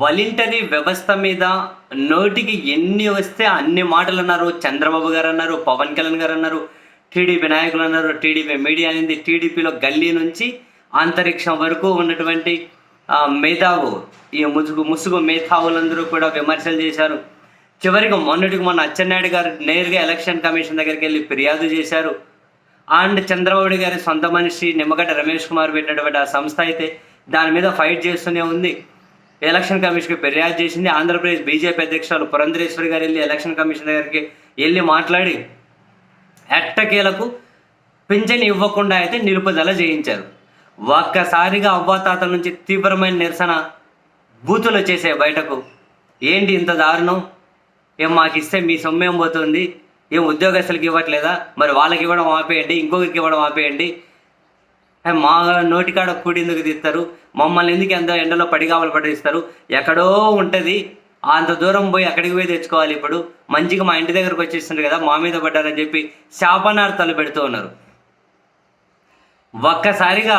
Voluntary వ్యవస్థ మీద నోటికి ఎన్ని వస్తే అన్ని మాటలు అన్నారు చంద్రబాబు గారు అన్నారు పవన్ కళ్యాణ్ గారు అన్నారు టీడీపీ నాయకులు అన్నారు టీడీపీ మీడియా అనేది టీడీపీలో గల్లీ నుంచి అంతరిక్షం వరకు ఉన్నటువంటి మేధావు ఈ ముసుగు ముసుగు మేధావులందరూ కూడా విమర్శలు చేశారు. చివరికి మొన్నటికి మొన్న అచ్చెన్నాయుడు గారు నేరుగా ఎలక్షన్ కమిషన్ దగ్గరికి వెళ్ళి ఫిర్యాదు చేశారు. అండ్ చంద్రబాబు గారి సొంత మనిషి నిమ్మగడ్డ రమేష్ కుమార్ పెట్టినటువంటి ఆ సంస్థ అయితే దాని మీద ఫైట్ చేస్తూనే ఉంది. ఎలక్షన్ కమిషన్కి ఫిర్యాదు చేసింది. ఆంధ్రప్రదేశ్ బీజేపీ అధ్యక్షురాలు పురంధరేశ్వరి గారు వెళ్ళి ఎలక్షన్ కమిషన్ దగ్గరికి వెళ్ళి మాట్లాడి ఎట్టకేలకు పింఛన్ ఇవ్వకుండా అయితే నిలుపుదల చేయించారు. ఒక్కసారిగా అవ్వాతాతల నుంచి తీవ్రమైన నిరసన బూతులు వచ్చేసాయి బయటకు ఏంటి ఇంత దారుణం? ఏం మాకు ఇస్తే మీ సొమ్మేం పోతుంది? ఏం ఉద్యోగస్తులకి ఇవ్వట్లేదా? మరి వాళ్ళకి ఇవ్వడం ఆపేయండి ఇంకొకరికి ఇవ్వడం ఆపేయండి. మా నోటికాడ కూడి ఎందుకు తీస్తారు? మమ్మల్ని ఎందుకు ఎంత ఎండలో పడిగావలు పడిస్తారు? ఎక్కడో ఉంటుంది. అంత దూరం పోయి అక్కడికి పోయి తెచ్చుకోవాలి ఇప్పుడు. మంచిగా మా ఇంటి దగ్గరకు వచ్చేస్తుంది కదా మా మీద పడ్డారని చెప్పి శాపనార్థాలు పెడుతూ ఉన్నారు. ఒక్కసారిగా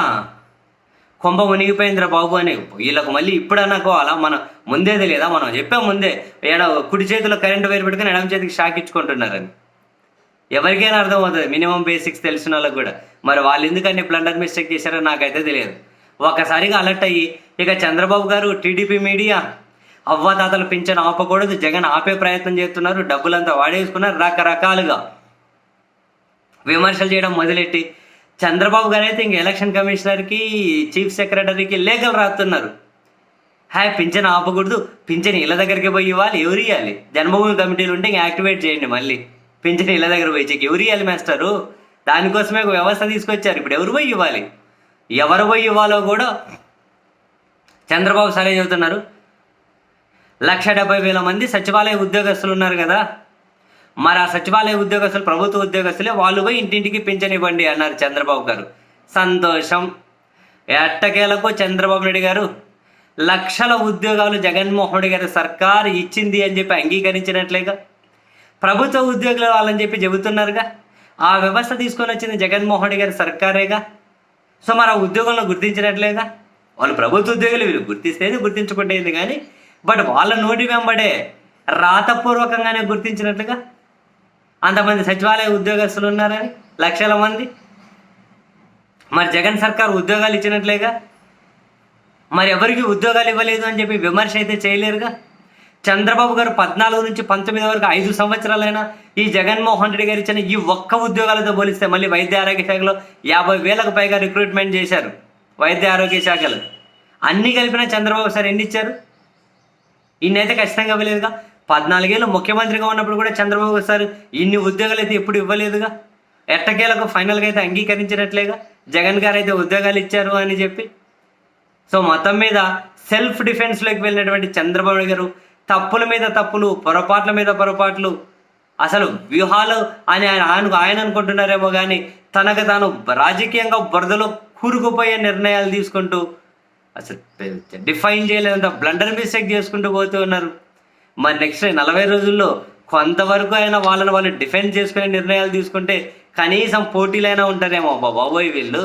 కొంప మునిగిపోయిందిరా బాబు అని వీళ్ళకు మళ్ళీ ఇప్పుడు అనుకోవాలా? మనం ముందే తెలియదా మనం చెప్పాం ముందే. ఏడ కుడి చేతిలో కరెంటు వైర్ పెట్టుకుని ఎడమ చేతికి షాక్ ఇచ్చుకుంటున్నారని. ఎవరికైనా అర్థమవుతుంది. మినిమం బేసిక్స్ తెలిసిన వాళ్ళకి కూడా. మరి వాళ్ళు ఎందుకని ప్లండర్ మిస్టేక్ చేశారో నాకైతే తెలియదు. ఒక్కసారిగా అలర్ట్ అయ్యి ఇక చంద్రబాబు గారు టీడీపీ మీడియా అవ్వాతాతలు పింఛన్ ఆపకూడదు జగన్ ఆపే ప్రయత్నం చేస్తున్నారు డబ్బులంతా వాడేసుకున్నారు రకరకాలుగా. విమర్శలు చేయడం మొదలెట్టి చంద్రబాబు గారు అయితే ఇంక ఎలక్షన్ కమిషనర్కి చీఫ్ సెక్రటరీకి లేఖలు రాస్తున్నారు. హాయ్ పింఛన్ ఆపకూడదు పింఛన్ ఇళ్ళ దగ్గరికి పోయి ఇవ్వాలి ఎవరు ఇవ్వాలి? జన్మభూమి కమిటీలు ఉంటే ఇంక యాక్టివేట్ చేయండి మళ్ళీ. పెంచిన ఇళ్ళ దగ్గర పోయి చెక్. ఎవరు ఇవ్వాలి మాస్టరు? దానికోసమే ఒక వ్యవస్థ తీసుకొచ్చారు. ఇప్పుడు ఎవరు పోయి ఇవ్వాలి? ఎవరు పోయి ఇవ్వాలో కూడా చంద్రబాబు సరే చెబుతున్నారు. లక్ష డెబ్బై వేల మంది సచివాలయ ఉద్యోగస్తులు ఉన్నారు కదా. మరి ఆ సచివాలయ ఉద్యోగస్తులు ప్రభుత్వ ఉద్యోగస్తులే వాళ్ళు పోయి ఇంటింటికి పింఛనివ్వండి అన్నారు చంద్రబాబు గారు. సంతోషం. ఎట్టకేలకు చంద్రబాబు నాయుడు గారు? లక్షల ఉద్యోగాలు జగన్మోహన్ రెడ్డి గారి సర్కారు ఇచ్చింది అని చెప్పి అంగీకరించినట్లేగా? ప్రభుత్వ ఉద్యోగులు వాళ్ళని చెప్పి చెబుతున్నారుగా? ఆ వ్యవస్థ తీసుకొని వచ్చింది జగన్మోహన్ రెడ్డి గారి సర్కారేగా? సో మరి ఆ ఉద్యోగంలో గుర్తించినట్లేగా? వాళ్ళు ప్రభుత్వ ఉద్యోగులు వీళ్ళు గుర్తిస్తేనే గుర్తించుకుంటేది కానీ బట్ వాళ్ళ నోటి వెంబడే రాతపూర్వకంగానే గుర్తించినట్లుగా? అంతమంది సచివాలయ ఉద్యోగస్తులు ఉన్నారని లక్షల మంది? మరి జగన్ సర్కార్ ఉద్యోగాలు ఇచ్చినట్లేగా? మరి ఎవరికి ఉద్యోగాలు ఇవ్వలేదు అని చెప్పి విమర్శ అయితే చేయలేరుగా? చంద్రబాబు గారు పద్నాలుగు నుంచి పంతొమ్మిది వరకు ఐదు సంవత్సరాలైనా ఈ జగన్మోహన్ రెడ్డి గారు ఇచ్చిన ఈ ఒక్క ఉద్యోగాలతో పోలిస్తే మళ్ళీ వైద్య ఆరోగ్య శాఖలో యాభై వేలకు పైగా రిక్రూట్మెంట్ చేశారు. వైద్య ఆరోగ్య శాఖలు. అన్నీ కలిపిన చంద్రబాబు సార్ ఎన్ని ఇచ్చారు? ఇన్నైతే ఖచ్చితంగా ఇవ్వలేదుగా. పద్నాలుగేళ్ళు ముఖ్యమంత్రిగా ఉన్నప్పుడు కూడా చంద్రబాబు సార్ ఇన్ని ఉద్యోగాలు అయితే ఎప్పుడు ఇవ్వలేదుగా? ఎట్టకేలకు ఫైనల్గా అయితే అంగీకరించినట్లేగా? జగన్ గారు అయితే ఉద్యోగాలు ఇచ్చారు అని చెప్పి. సో మొత్తం మీద సెల్ఫ్ డిఫెన్స్లోకి వెళ్ళినటువంటి చంద్రబాబు గారు తప్పుల మీద తప్పులు పొరపాట్ల మీద పొరపాట్లు. అసలు వ్యూహాలు అని ఆయన ఆయన ఆయన అనుకుంటున్నారేమో కానీ తనకు తాను రాజకీయంగా బురదలో కూరుకుపోయే నిర్ణయాలు తీసుకుంటూ అసలు డిఫైన్ చేయలేదంత బ్లండర్ మిస్టేక్ చేసుకుంటూ పోతూ ఉన్నారు. మరి నెక్స్ట్ నలభై రోజుల్లో కొంతవరకు అయినా వాళ్ళని వాళ్ళు డిఫెండ్ చేసుకునే నిర్ణయాలు తీసుకుంటే కనీసం పోటీలైనా ఉంటారేమో బాబోయ్ వీళ్ళు.